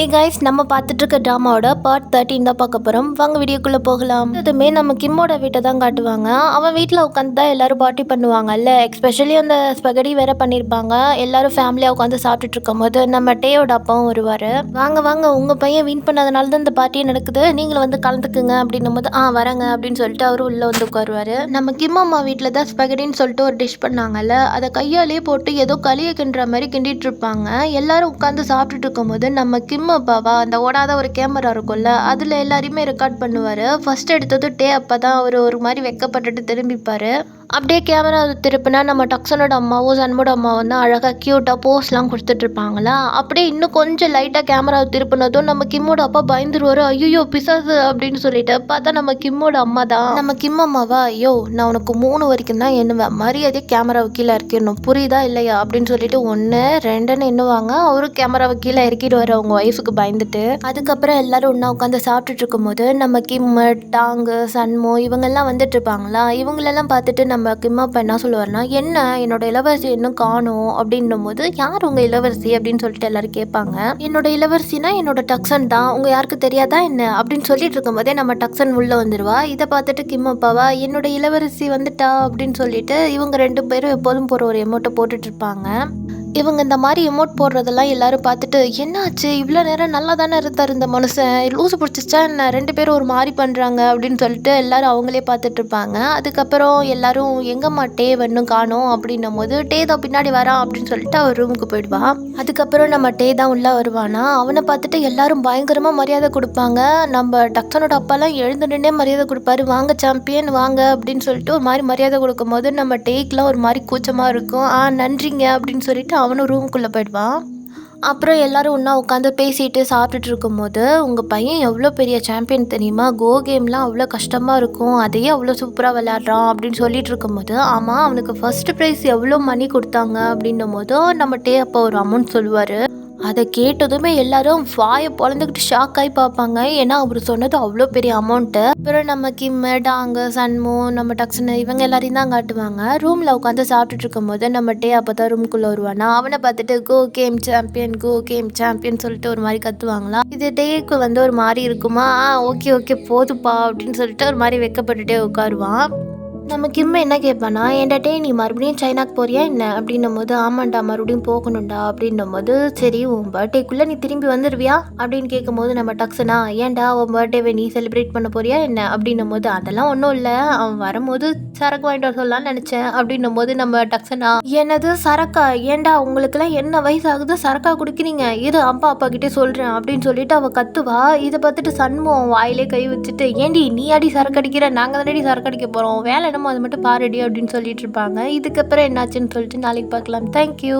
ஏ guys நம்ம பார்த்துட்டு இருக்க ட்ராமாவோட பார்ட் தேர்ட்டின் தான் பார்க்க போகிறோம் வாங்க வீடியோக்குள்ளே போகலாம். எதுவுமே நம்ம கிம்மோட வீட்டை தான் காட்டுவாங்க. அவன் வீட்டில் உட்காந்து தான் எல்லாரும் பார்ட்டி பண்ணுவாங்கல்ல. எஸ்பெஷலி அந்த ஸ்பெகடி வேற பண்ணியிருப்பாங்க எல்லாரும் ஃபேமிலியாக உட்காந்து சாப்பிட்டுட்டு இருக்கும்போது நம்ம டேயோட அப்பாவும் வருவார். வாங்க வாங்க உங்கள் பையன் வின் பண்ணதுனால தான் இந்த பார்ட்டி நடக்குது. நீங்களும் வந்து கலந்துக்குங்க அப்படின்னும் போது ஆ வரங்க அப்படின்னு சொல்லிட்டு அவரும் உள்ளே வந்து உட்காருவார். நம்ம கிம்மம்மா வீட்டில் தான் ஸ்பெகடின்னு சொல்லிட்டு ஒரு டிஷ் பண்ணாங்கல்ல. அதை கையாலேயே போட்டு ஏதோ களியை கிண்டுற மாதிரி கிண்டிட்டு இருப்பாங்க எல்லாரும் உட்காந்து சாப்பிட்டுட்டு இருக்கும்போது நம்ம கிம் அப்பாவா அந்த ஓடாத ஒரு கேமரா இருக்கும்ல அதில் எல்லாரையுமே ரெக்கார்ட் பண்ணுவார். ஃபர்ஸ்ட் எடுத்தது டே அப்போ தான் அவர் ஒரு மாதிரி வெக்கப்பட்டுட்டு திரும்பிப்பார். அப்படியே கேமரா திருப்பினா நம்ம டக்ஸனோட அம்மாவும் சண்முட அம்மாவும் தான் அழகாக க்யூட்டாக போஸ்லாம் கொடுத்துட்ருப்பாங்களா அப்படியே இன்னும் கொஞ்சம் லைட்டாக கேமரா திருப்பினதும் நம்ம கிம்மோட அப்பா பயந்துருவார். ஐயோ பிசாசு அப்படின்னு சொல்லிட்டு. பார்த்தா நம்ம கிம்மோட அம்மா தான் நம்ம கிம் அம்மாவா? ஐயோ நான் உனக்கு மூணு வரைக்கும் தான் எண்ணுவேன். மரியாதையை கேமரா கீழே இறக்கிடணும். புரியுதா இல்லையா? அப்படின்னு சொல்லிட்டு ஒன்று ரெண்டுன்னு எண்ணுவாங்க. அவரும் கேமராவை கீழே இறக்கிடுவார் அவங்க ஒய்ஃபுக்கு பயந்துட்டு. அதுக்கப்புறம் எல்லாரும் ஒன்றா உட்காந்து சாப்பிட்டுட்டு இருக்கும்போது நம்ம கிம்மு டாங்கு சண்மு இவங்கெல்லாம் வந்துட்டு இருப்பாங்களா? இவங்களெல்லாம் பார்த்துட்டு நம்ம நம்ம கிம்மப்பா என்ன சொல்லுவார்னா என்ன? என்னோட இளவரசி இன்னும் காணும். அப்படின்னும் போது யார் உங்க இளவரசி? அப்படின்னு சொல்லிட்டு எல்லாரும் கேட்பாங்க. என்னோட இளவரசினா என்னோட டக்ஸன் தான். உங்க யாருக்கு தெரியாதா என்ன? அப்படின்னு சொல்லிட்டு இருக்கும்போதே நம்ம டக்ஸன் உள்ள வந்துருவா. இதை பார்த்துட்டு கிம்மப்பாவா என்னோட இளவரசி வந்துட்டா? அப்படின்னு சொல்லிட்டு இவங்க ரெண்டு பேரும் எப்போதும் போற ஒரு எமௌண்ட்டை போட்டுட்டு இருப்பாங்க. இவங்க இந்த மாதிரி எமோட் போடுறதெல்லாம் எல்லாரும் பார்த்துட்டு என்னாச்சு? இவ்வளோ நேரம் நல்லா தானே இருந்தார் இந்த மனுஷன். லூசு பிடிச்சிச்சா என்ன? ரெண்டு பேரும் ஒரு மாதிரி பண்ணுறாங்க அப்படின்னு சொல்லிட்டு எல்லாரும் அவங்களே பார்த்துட்டு இருப்பாங்க. அதுக்கப்புறம் எல்லாரும் எங்கம்மா டே வேணும் காணோம் அப்படின்னும் போது டே தான் பின்னாடி வரான் அப்படின்னு சொல்லிட்டு அவர் ரூமுக்கு போயிடுவான் அதுக்கப்புறம் நம்ம டே தான் உள்ளே வருவானா? அவனை பார்த்துட்டு எல்லாரும் பயங்கரமாக மரியாதை கொடுப்பாங்க. நம்ம டக்ஸனோட அப்பாலாம் எழுந்து நின்றே மரியாதை கொடுப்பாரு. வாங்க சாம்பியன் வாங்க அப்படின்னு சொல்லிட்டு ஒரு மாதிரி மரியாதை கொடுக்கும்போது நம்ம டேக்கெலாம் ஒரு மாதிரி கூச்சமாக இருக்கும். ஆ நன்றிங்க அப்படின்னு சொல்லிட்டு அவனும் ரூமுக்குள்ளே போயிடுவான். அப்புறம் எல்லாரும் ஒன்றா உட்காந்து பேசிட்டு சாப்பிட்டுட்டு இருக்கும்போது உங்கள் பையன் எவ்வளோ பெரிய சாம்பியன் தெரியுமா? கோ கேம்லாம் அவ்வளோ கஷ்டமாக இருக்கும். அதையே அவ்வளோ சூப்பராக விளையாடுறான் அப்படின்னு சொல்லிட்டு இருக்கும்போது ஆமாம் அவனுக்கு ஃபர்ஸ்ட் ப்ரைஸ் எவ்வளோ மணி கொடுத்தாங்க அப்படின்னும் போது நம்ம டே அப்போ ஒரு அமௌண்ட் சொல்லுவார். அதை கேட்டதுமே எல்லாரும் வாயை பிறந்துக்கிட்டு ஷாக் ஆகி பார்ப்பாங்க. ஏன்னா அவர் சொன்னது அவ்வளோ பெரிய அமௌண்ட்டு அப்புறம் நம்ம கிம்மு டாங்கு சன்மோ நம்ம டக்ஸனு இவங்க எல்லாரையும் தான் காட்டுவாங்க. ரூமில் உட்காந்து சாப்பிட்டுட்டு இருக்கும்போது நம்ம டே அப்போ தான் ரூம்குள்ளே வருவானா? அவனை பார்த்துட்டு go game champion go game champion சொல்லிட்டு ஒரு மாதிரி கத்துவாங்களா? இது டேக்கு வந்து ஒரு மாதிரி இருக்குமா? ஓகே ஓகே போதுப்பா அப்படின்னு சொல்லிட்டு ஒரு மாதிரி வெக்கப்பட்டுட்டே உட்காருவான். நம்ம கிம்ம என்ன கேட்பானா ஏன்டா நீ மறுபடியும் சைனாக்கு போறியா என்ன? அப்படின்னும் போது ஆமாண்டா மறுபடியும் போகணும்டா. அப்படின்னும் போது சரி உன் பர்த்டேக்குள்ளே நீ திரும்பி வந்துடுவியா அப்படின்னு கேட்கும்போது நம்ம டக்ஸனா ஏன்டா உன் பர்த்டேவை நீ செலிப்ரேட் பண்ண போறியா என்ன? அப்படின்னும் போது அதெல்லாம் ஒன்றும் இல்லை. அவன் வரும்போது சரக்கு வாங்கிட்டு வர சொல்லலாம்னு நினச்சேன். அப்படின்னும் போது நம்ம டக்ஸனா என்னது சரக்கா? ஏன்டா உங்களுக்குலாம் என்ன வயசு ஆகுது சரக்கா குடிக்கிறீங்க. இது அப்பா அப்பா கிட்டே சொல்கிறேன் அப்படின்னு சொல்லிட்டு அவள் கத்துவா. இதை பார்த்துட்டு சண்முகம் வாயிலே கை வச்சுட்டு ஏண்டி நீ அடி சரக்கு அடிக்கிற? நாங்கள் தானடி சரக்கு அடிக்க போகிறோம் வேலை என்னமோ அது மட்டும் பாருடி அப்படின்னு சொல்லிட்டு இருப்பாங்க. இதுக்கப்புறம் என்னாச்சுன்னு சொல்லிட்டு நாளைக்கு பார்க்கலாம். தேங்க்யூ